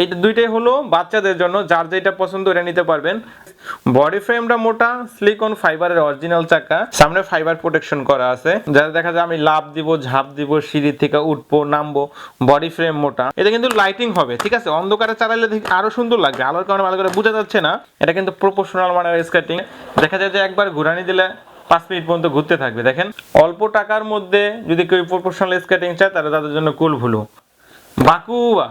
এই দুইটাই হলো বাচ্চাদের জন্য, যার যেটা পছন্দ এটা নিতে পারবেন। বডি ফ্রেমটা মোটা সিলিকন ফাইবারের অরিজিনাল চাকা। সামনে ফাইবার প্রোটেকশন করা আছে। যাতে দেখা যায় আমি লাভ দিব, ঝাঁপ দিব, সিঁড়ি থেকে উঠবো, নামবো বডি ফ্রেম মোটা। এটা কিন্তু লাইটিং হবে, ঠিক আছে? অন্ধকারে চালাইলে আরও সুন্দর লাগবে। আলোর কারণে ভালো করে বোঝা যাচ্ছে না। এটা কিন্তু প্রফেশনাল মানের স্কেটিং দেখা যায় যে একবার ঘুরানি দিলে পাঁচ মিনিট পর্যন্ত ঘুরতে থাকবে, দেখেন। অল্প টাকার মধ্যে যদি কেউ প্রফেশনাল স্কেটিং চায়, তাহলে তাদের জন্য কুল ভুলু। বাকুয়া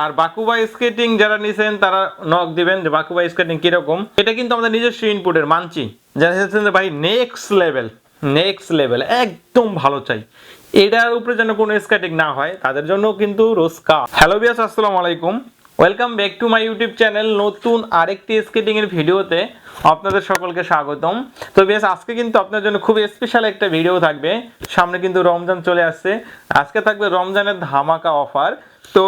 আর বাকুবা স্কেটিং যারা নিছেন, তারা নক দিবেন যে বাকুবা স্কেটিং কীরকম। এটা কিন্তু আমাদের নিজস্ব ইনপুটের মানছি। যারা চাচ্ছেন ভাই নেক্সট লেভেল নেক্সট লেভেল একদম ভালো চাই। এটার উপরে যেন কোনো স্কেটিং না হয়, তাদের জন্য কিন্তু রোজকা হ্যালো বিয়াস আসসালামু আলাইকুম। Welcome back to my YouTube channel নতুন আরেকটি স্কেটিং এর ভিডিওতে আপনাদের সকলকে স্বাগতম। তো বেশ আজকে কিন্তু আপনার জন্য খুব স্পেশাল একটা ভিডিও থাকবে। সামনে কিন্তু রমজান চলে আসছে। আজকে থাকবে রমজানের ধামাকা অফার তো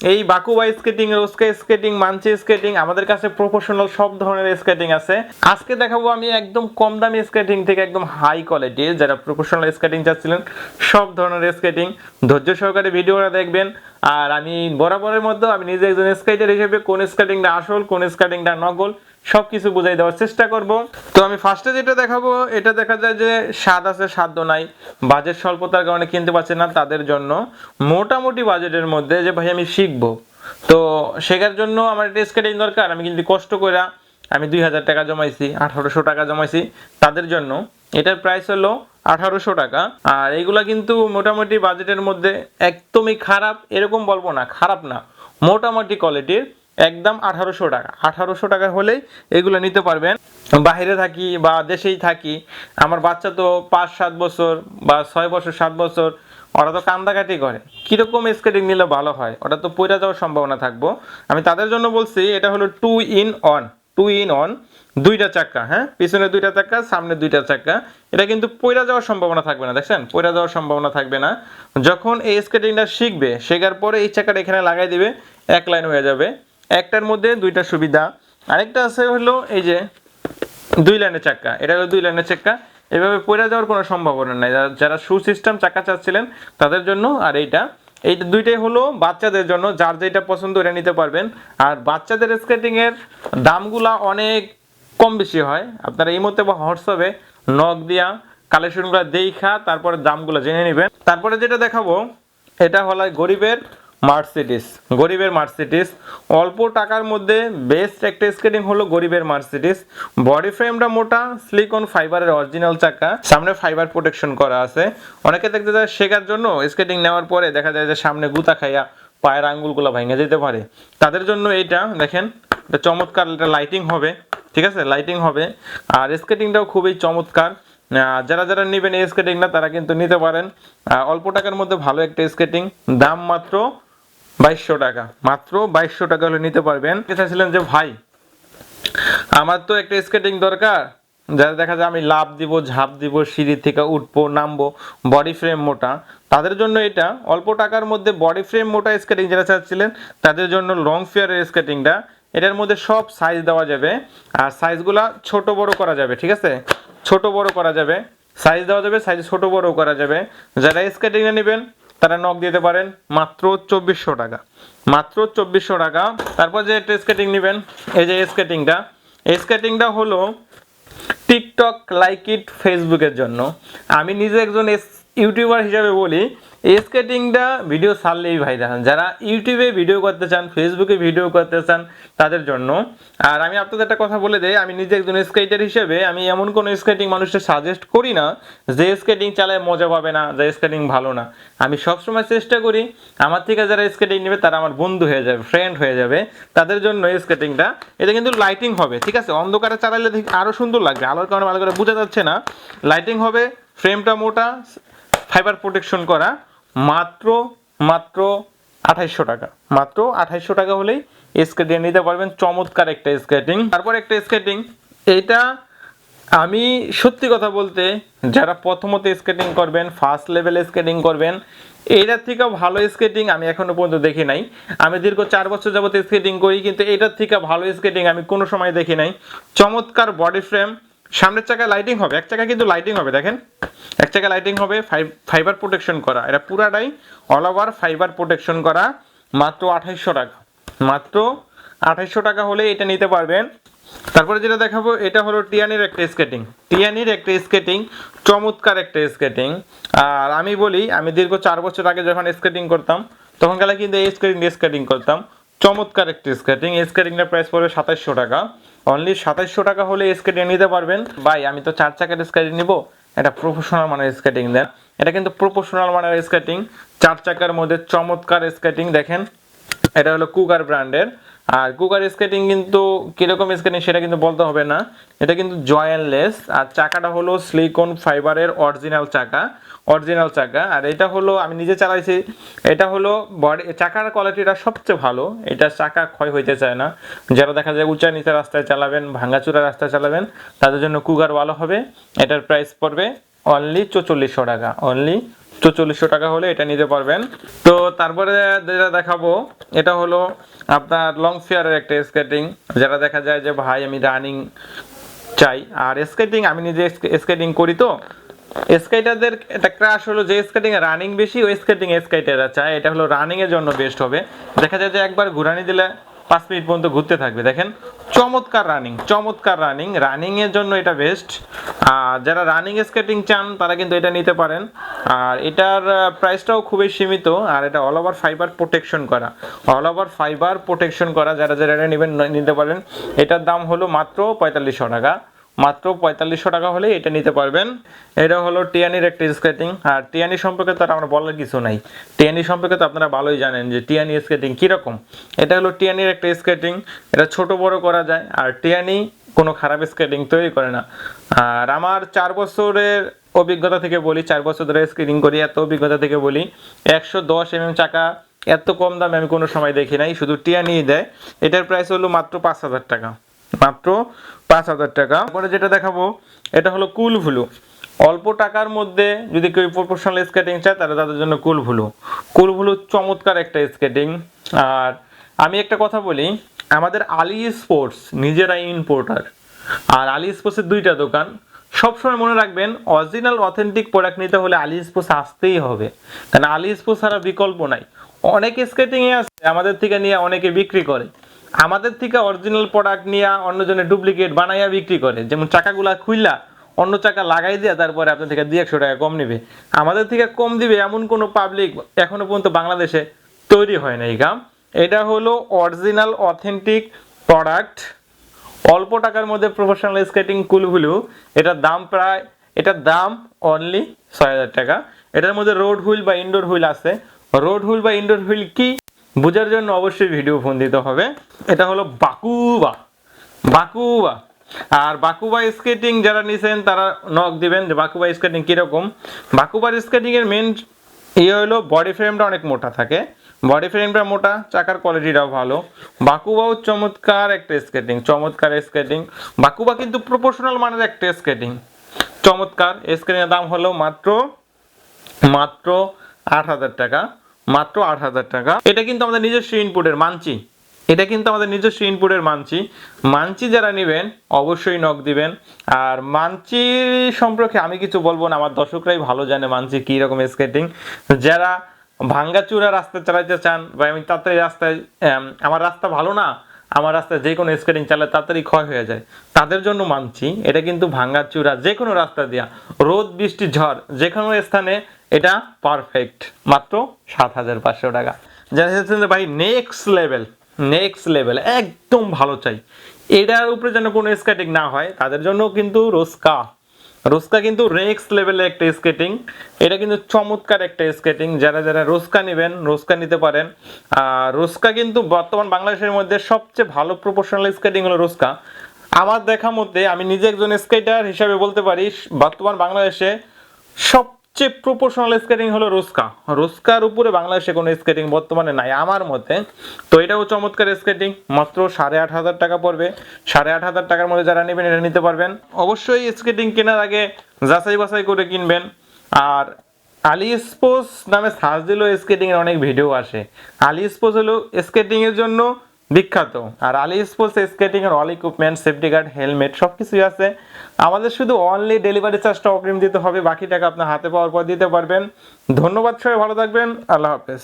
এই বাকুবা স্কেটিং রোস্কা স্কেটিং মানচি স্কেটিং আমাদের কাছে প্রফেশনাল সব ধরনের স্কেটিং আছে। আজকে দেখাবো আমি একদম কম দামি স্কেটিং থেকে একদম হাই কোয়ালিটি যারা প্রফেশনাল স্কেটিং চাচ্ছিলেন, সব ধরনের স্কেটিং ধৈর্য সহকারে ভিডিওটা দেখবেন। আর আমি বরাবরের মধ্যে আমি নিজে একজন স্কেটার হিসেবে কোন স্কেটিংটা আসল, কোন স্কেটিংটা নকল সব কিছু বুঝাই দেওয়ার চেষ্টা করব। তো আমি ফার্স্টে যেটা দেখাবো, এটা দেখা যায় যে স্বাদ আছে সাধ্য নাই। বাজেট স্বল্পতার কারণে কিনতে পারছে না তাদের জন্য। মোটামুটি বাজেটের মধ্যে যে ভাই আমি শিখব। তো শেখার জন্য আমার একটা স্কেটিং দরকার। আমি কিন্তু কষ্ট করে আমি দুই হাজার টাকা জমাইছি, আঠারোশো টাকা জমাইছি তাদের জন্য। এটার প্রাইস হলো আঠারোশো টাকা। আর এইগুলা কিন্তু মোটামুটি বাজেটের মধ্যে একদমই খারাপ। এরকম বলব না, খারাপ না। মোটামুটি কোয়ালিটির একদম আঠারোশো টাকা। আঠারোশো টাকা হলেই এগুলো নিতে পারবেন। বাইরে থাকি বা দেশেই থাকি, আমার বাচ্চা তো পাঁচ, সাত বছর বা ছয় বছর, সাত বছর, ওরা তো কান্দাকাটি করে। কীরকম স্কেটিং নিলে ভালো হয়? ওটা তো পইরা যাওয়ার সম্ভাবনা থাকব। আমি তাদের জন্য বলছি, এটা হলো two in one two in one দুইটা চাক্কা হ্যাঁ? পিছনে দুইটা চাক্কা সামনে দুইটা চাক্কা এটা কিন্তু পইরা যাওয়ার সম্ভাবনা থাকবে না, দেখছেন? পইরা যাওয়ার সম্ভাবনা থাকবে না। যখন এই স্কেটিংটা শিখবে, শেখার পরে এই চাকাটা এখানে লাগাই দিবে, এক লাইন হয়ে যাবে। একটার মধ্যে দুইটা সুবিধা। আরেকটা আছে হলো এই যে দুই লাইনের চাক্কা। এটা হলো দুই লাইনের চাক্কা। এভাবে পড়ে যাওয়ার কোনো সম্ভাবনা নাই। যারা- সু সিস্টেম চাকা চাচ্ছিলেন, তাদের জন্য আর এইটা। এই দুইটাই হলো বাচ্চাদের জন্য। যার যেটা পছন্দ এটা নিতে পারবেন। আর বাচ্চাদের স্কেটিং এর দামগুলা অনেক কম বেশি হয়। আপনারা এই মধ্যে বা হোয়াটসঅ্যাপে নক দিয়া কালেকশনগুলো দেখা, তারপরে দামগুলো জেনে নেবেন। তারপরে যেটা দেখাবো, এটা হলো গরিবের মার্সিডিস, গরিবের মার্সিডিস। অল্প টাকার মধ্যে বেস্ট একটা স্কেটিং হলো গরিবের মার্সিডিস। বডি ফ্রেমটা মোটা সিলিকন ফাইবারের অরিজিনাল চাকা। সামনে ফাইবার প্রোটেকশন করা আছে। অনেকে দেখতে যায় শেখার জন্য স্কেটিং নেওয়ার পরে দেখা যায় যে সামনে গুতা খাইয়া পায়ের আঙ্গুলগুলো ভেঙে যেতে পারে। তাদের জন্য এইটা, দেখেন, এটা চমৎকার এটা লাইটিং হবে, ঠিক আছে? লাইটিং হবে। আর স্কেটিংটাও খুবই চমৎকার। যারা যারা নেবেন এই স্কেটিংটা তারা কিন্তু নিতে পারেন। অল্প টাকার মধ্যে ভালো একটা স্কেটিং দাম মাত্র বাইশশো টাকা। মাত্র বাইশশো টাকা হলে নিতে পারবেন। চাইছিলেন যে, ভাই, আমার তো একটা স্কেটিং দরকার। যারা দেখা যায় আমি লাভ দিব, ঝাঁপ দিব, সিঁড়ি থেকে উঠবো, নামবো বডি ফ্রেম মোটা। তাদের জন্য এটা অল্প টাকার মধ্যে বডি ফ্রেম মোটা স্কেটিং যারা চাচ্ছিলেন, তাদের জন্য লং ফেয়ারের স্কেটিংটা এটার মধ্যে সব সাইজ দেওয়া যাবে। আর সাইজগুলা ছোট বড় করা যাবে, ঠিক আছে? ছোট বড় করা যাবে। সাইজ দেওয়া যাবে সাইজ ছোট বড় করা যাবে। যারা স্কেটিংয়ে নেবেন তারা নক দিতে পারেন মাত্র চব্বিশশো টাকা। মাত্র চব্বিশশো টাকা। তারপর যে একটা স্কেটিং নেবেন, এই যে স্কেটিংটা এই স্কেটিংটা হলো টিকটক লাইক ইট ফেসবুকের জন্য। আমি নিজে একজন ইউটিউবার হিসাবে বলি স্কেটিংটা ভিডিও ছাড়লেই ভাইরা যারা ইউটিউবে ভিডিও করতে চান ফেসবুকে ভিডিও করতে চান, তাদের জন্য। আর আমি আপনাদের একটা কথা বলে দেই, আমি নিজে একজন স্কেটার হিসেবে, আমি এমন কোনো স্কেটিং মানুষকে সাজেস্ট করি না, যে স্কেটিং চালায় মজা পাবে না, যে স্কেটিং ভালো না। আমি সবসময় চেষ্টা করি, আমার থেকে যারা স্কেটিং নেবে, তারা আমার বন্ধু হয়ে যাবে ফ্রেন্ড হয়ে যাবে, তাদের জন্য স্কেটিংটা এটা কিন্তু লাইটিং হবে, ঠিক আছে? অন্ধকারে চালাইলে আরও সুন্দর লাগবে, আলোর কারণে ভালো করে বোঝা যাচ্ছে না। লাইটিং হবে ফ্রেমটা মোটা ফাইবার প্রোটেকশন করা মাত্র মাত্র আঠাইশশো টাকা। মাত্র আঠাইশশো টাকা হলেই স্কেটিং নিতে পারবেন। চমৎকার একটা স্কেটিং। তারপর একটা স্কেটিং। এটা আমি সত্যি কথা বলতে যারা প্রথমত স্কেটিং করবেন ফার্স্ট লেভেলে স্কেটিং করবেন, এটার থেকেও ভালো স্কেটিং আমি এখনও পর্যন্ত দেখি নাই। আমি দীর্ঘ চার বছর যাবত স্কেটিং করি, কিন্তু এটার থেকে ভালো স্কেটিং আমি কোনো সময় দেখি নাই। চমৎকার বডি ফ্রেম সামনের চাকায় লাইটিং হবে, এক চাকায় কিন্তু লাইটিং হবে, দেখেন। এক চাকা লাইটিং হবে ফাইবার প্রোটেকশন করা। এটা পুরাটাই অল ওভার ফাইবার প্রোটেকশন করা, মাত্র আঠাইশশো টাকা। মাত্র আঠাইশশো টাকা হলে এটা নিতে পারবেন। তারপরে যেটা দেখাবো, এটা হলো টিয়ানির একটা স্কেটিং টিয়ানির একটা স্কেটিং চমৎকার একটা স্কেটিং আর আমি বলি, আমি দীর্ঘ চার বছর আগে যখন স্কেটিং করতাম তখন গেলে কিন্তু এই স্কেটিং স্কেটিং করতাম। চমৎকার একটি স্কেটিং এই স্কেটিংটার প্রাইস পড়বে সাতাইশশো টাকা। অনলি সাতাইশশো টাকা হলে স্কেটিং নিতে পারবেন। ভাই, আমি তো চার চাকার স্কেটিং নিব। এটা প্রফেশনাল মানের স্কেটিং দেন এটা কিন্তু প্রফেশনাল মানের স্কেটিং চার চাকার মধ্যে চমৎকার স্কেটিং দেখেন। এটা হলো কুকার ব্র্যান্ডের আর কুকার স্কেটিং কিন্তু কীরকম স্কেটিং সেটা কিন্তু বলতে হবে না। এটা কিন্তু জয়েনলেস আর চাকাটা হলো স্লিকন ফাইবারের অরিজিনাল চাকা অরিজিনাল চাকা। আর এটা হলো, আমি নিজে চালাইছি, এটা হলো বডি চাকার কোয়ালিটিটা সবচেয়ে ভালো। এটা চাকা ক্ষয় হইতে চায় না। যারা দেখা যায় উঁচা নিচে রাস্তায় চালাবেন, ভাঙ্গাচুরা রাস্তায় চালাবেন, তাদের জন্য কুকার ভালো হবে। এটার প্রাইস পড়বে অনলি চৌচল্লিশশো টাকা অনলি চৌচল্লিশশো টাকা হলে এটা নিতে পারবেন। তো তারপরে যেটা দেখাবো, এটা হলো আপনার লং ফেয়ারের একটা স্কেটিং যেটা দেখা যায় যে, ভাই, আমি রানিং চাই। আর স্কেটিং আমি নিজে স্কেটিং করি তো। স্কেটারদের একটা ক্রাশ হলো যে স্কেটিং এ রানিং বেশি, ওই স্কেটিং স্কেটাররা চায়। এটা হলো রানিং এর জন্য বেস্ট হবে। দেখা যায় যে, একবার ঘুরানি দিলে পাঁচ মিনিট পর্যন্ত ঘুরতে থাকবে। দেখেন, চমৎকার রানিং চমৎকার রানিং রানিংয়ের জন্য এটা বেস্ট আর যারা রানিং স্কেটিং চান, তারা কিন্তু এটা নিতে পারেন। আর এটার প্রাইসটাও খুবই সীমিত। আর এটা অল ওভার ফাইবার প্রোটেকশন করা। অল ওভার ফাইবার প্রোটেকশন করা। যারা যারা এটা নেবেন, নিতে পারেন। এটার দাম হলো মাত্র পঁয়তাল্লিশশো টাকা। মাত্র পঁয়তাল্লিশশো টাকা হলে এটা নিতে পারবেন। এটা হলো টিয়ানির একটা স্কেটিং আর টিয়ানি সম্পর্কে তো আমরা বলার কিছু নাই। টিয়ানি সম্পর্কে তো আপনারা ভালোই জানেন যে টিয়ানি স্কেটিং কীরকম। এটা হলো টিয়ানির একটা স্কেটিং এটা ছোট বড় করা যায়। আর টিয়ানি কোনো খারাপ স্কেটিং তৈরি করে না। আর আমার চার বছরের অভিজ্ঞতা থেকে বলি, চার বছর ধরে স্কেটিং করি, এত অভিজ্ঞতা থেকে বলি, একশো দশ এমএম চাকা, এত কম দামে আমি কোনো সময় দেখি নাই। শুধু টিয়ানিই দেয়। এটার প্রাইস হলো মাত্র পাঁচ হাজার টাকা। মাত্র পাঁচ হাজার টাকা। পরে যেটা দেখাবো, এটা হলো কুল ভুলু। অল্প টাকার মধ্যে যদি কেউ প্রফেশনাল স্কেটিং চায়, তাহলে তাদের জন্য কুল ভুলু। কুল ভুলু চমৎকার একটা স্কেটিং আর আমি একটা কথা বলি, আমাদের আলি স্পোর্টস নিজেরাই ইম্পোর্টার আর আলি স্পোর্টসের দুইটা দোকান। সবসময় মনে রাখবেন অরিজিনাল অথেন্টিক প্রোডাক্ট নিতে হলে আলি স্পোর্টস আসতেই হবে। কারণ আলি স্পোর্টস ছাড়া বিকল্প নাই। অনেক স্কেটিংয়ে আছে আমাদের থেকে নিয়ে অনেকে বিক্রি করে। আমাদের থেকে অরিজিনাল প্রোডাক্ট নিয়ে অন্যজনে ডুপ্লিকেট বানাইয়া বিক্রি করে। যেমন চাকাগুলা খুইলা, অন্য চাকা লাগাই দিয়ে তারপরে আপনার থেকে দুই একশো টাকা কম নেবে। আমাদের থেকে কম দিবে এমন কোনো পাবলিক এখনও পর্যন্ত বাংলাদেশে তৈরি হয় না এই কাম এটা হলো অরিজিনাল অথেন্টিক প্রোডাক্ট অল্প টাকার মধ্যে প্রফেশনাল স্কেটিং কুলগুলো এটার দাম প্রায়, এটার দাম অনলি ছয় হাজার টাকা। এটার মধ্যে রোড হুইল বা ইনডোর হুইল আছে। রোড হুইল বা ইনডোর হুইল কি বোঝার জন্য অবশ্যই ভিডিও ফোন দিতে হবে। এটা হলো বাকুবা। বাকুবা। আর বাকুবা স্কেটিং যারা নিছেন, তারা নক দিবেন যে বাকুবা স্কেটিং কীরকম। বাকুবার স্কেটিং এর মেন ইয়ে হলো বডি ফ্রেমটা অনেক মোটা থাকে। বডি ফ্রেমটা মোটা, চাকার কোয়ালিটিটাও ভালো। বাকুবাও চমৎকার একটা স্কেটিং চমৎকার স্কেটিং বাকুবা কিন্তু প্রপোর্শনাল মানের একটা স্কেটিং চমৎকার স্কেটিংয়ের দাম হলো মাত্র মাত্র আট হাজার টাকা। মাত্র আট হাজার টাকা। এটা কিন্তু আমাদের নিজস্ব ইনপুটের মানচি। এটা কিন্তু আমাদের নিজস্ব ইনপুটের মানচি। মানচি যারা নেবেন, অবশ্যই নক দিবেন। আর মানচি সম্পর্কে আমি কিছু বলব না, আমার দর্শকরাই ভালো জানে মানচি কী রকম স্কেটিং যারা ভাঙ্গাচুরা রাস্তা চালাইতে চান, বা আমি তাতে রাস্তায় আমার রাস্তা ভালো না আমার রাস্তায় যে কোনো স্কেটিং চালালে তাড়াতাড়ি ক্ষয় হয়ে যায়। তাদের জন্য মানছি, এটা কিন্তু ভাঙ্গাচুরা যে কোনো রাস্তা দিয়া। রোদ, বৃষ্টি, ঝড়, যে কোনো স্থানে এটা পারফেক্ট মাত্র সাত হাজার পাঁচশো টাকা। যে ভাই নেক্সট লেভেল নেক্সট লেভেল একদম ভালো চাই। এটার উপরে যেন কোনো স্কেটিং না হয়, তাদের জন্য কিন্তু রোস্কা রোস্কা কিন্তু রেক্স লেভেলে একটা স্কেটিং এটা কিন্তু চমৎকার একটা স্কেটিং যারা যারা রোস্কা নেবেন, রোস্কা নিতে পারেন। আর রোস্কা কিন্তু বর্তমান বাংলাদেশের মধ্যে সবচেয়ে ভালো প্রফেশনাল স্কেটিং হলো রোস্কা। আমার দেখা মধ্যে আমি নিজে একজন স্কেটার হিসাবে বলতে পারি, বর্তমান বাংলাদেশে সবচেয়ে প্রপোর্শনাল স্কেটিং হলো রোস্কা। রোস্কার উপরে বাংলাদেশে কোনো স্কেটিং বর্তমানে নাই, আমার মতে। তো এটাও চমৎকার স্কেটিং মাত্র সাড়ে আট হাজার টাকা পড়বে। সাড়ে আট হাজার টাকার মধ্যে যারা নেবেন, এটা নিতে পারবেন। অবশ্যই স্কেটিং কেনার আগে যাচাই বাছাই করে কিনবেন। আর আলি স্পোর্টস নামে সার্চ দিলেও স্কেটিংয়ের অনেক ভিডিও আসে। আলি স্পোর্টস হলো স্কেটিংয়ের জন্য বিখ্যাত। আর আলি স্পোর্টস, স্কেটিং এর all equipment safety guard helmet সব কিছুই আছে। আমাদের শুধু অনলি ডেলিভারি চার্জটা অগ্রিম দিতে হবে, বাকি টাকা আপনার হাতে পাওয়ার পর দিতে পারবেন। ধন্যবাদ সবাই, ভালো থাকবেন, আল্লাহ হাফেজ।